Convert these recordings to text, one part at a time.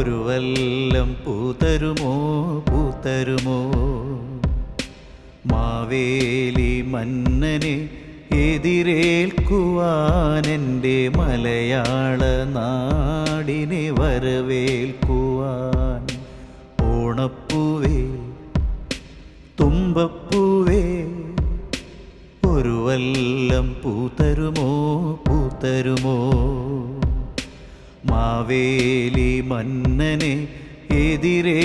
ഒരു വല്ലം പൂതരുമോ? പൂതരുമോ? മാവേലി മന്നനെ എതിരേൽക്കുവാനെന്റെ മലയാള നാടിനെ വരവേൽക്കുവാൻ ഓണപ്പൂവേ തുമ്പപ്പൂവേ ഒരു വല്ലം പൂതരുമോ? പൂതരുമോ? മാവേലി മന്നനെ എതിരേൽക്കുവാനെന്റെ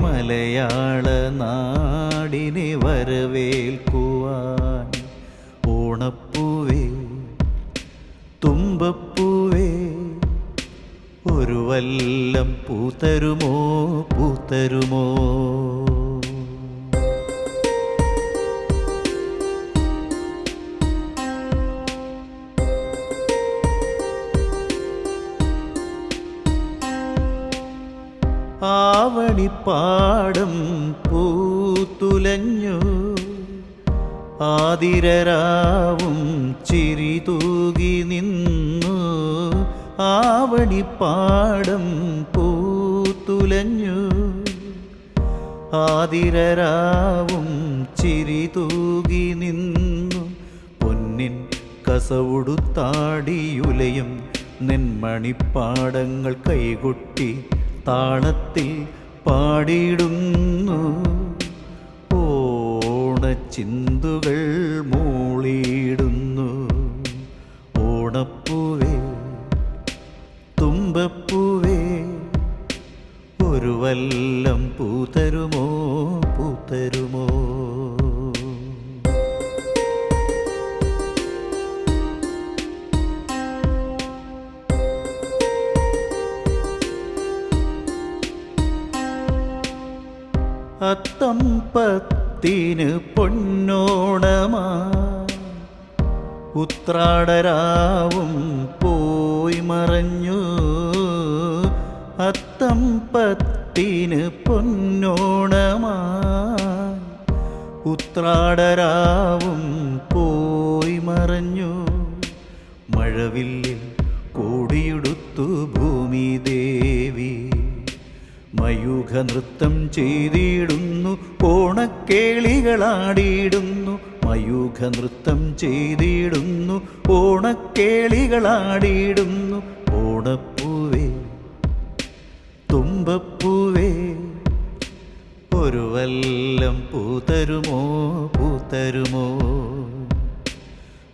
മലയാള നാടിനെ വരവേൽക്കുവാൻ. ഓണപ്പൂവേ തുമ്പപ്പൂവേ ഒരു വല്ലം പൂത്തരുമോ പൂതരുമോ ആവണിപ്പാടം പൂത്തുലഞ്ഞു. ആതിരരാവും ചിരി തൂകി നിന്നു. ആവണിപ്പാടം പൂത്തുലഞ്ഞു. ആതിരരാവും ചിരി തൂകി നിന്നു. പൊന്നിൻ കസവുടുത്താടിയുലയും നെന്മണിപ്പാടങ്ങൾ കൈകൊട്ടി താളത്തിൽ പാടിയിടുന്നു. ഓണച്ചിന്തുകൾ മൂളിയിടുന്നു. ഓണപ്പൂവേ തുമ്പപ്പൂവേ ഒരു വല്ലം പൂതരുമോ പൂതരുമോ? അത്തം പത്തിന് പൊന്നോണമാ. ഉത്രാടരാവും പോയി മറഞ്ഞു. അത്തം പത്തിന് പൊന്നോണമാ. ഉത്രാടരാവും പോയി മറഞ്ഞു. മഴവില്ലിൽ മയൂഖ നൃത്തം ചെയ്തിടുന്നു ഓണക്കേളികളാടിയിടുന്നു. മയൂഖ നൃത്തം ചെയ്തിടുന്നു ഓണക്കേളികളാടിയിടുന്നു. ഓണപ്പൂവേ തുമ്പപ്പൂവേ ഒരു വല്ലം പൂതരുമോ പൂതരുമോ?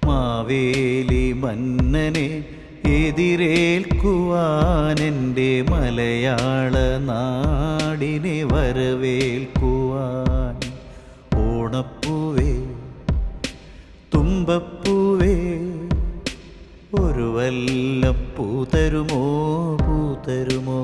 മാവേലി മന്നനെ എതിരേൽക്കുവാൻ എന്റെ മലയാള നാടിനെ വരവേൽക്കുവാൻ. ഓണപ്പൂവേ തുമ്പപ്പൂവേ ഒരു വല്ല പൂതരുമോ പൂതരുമോ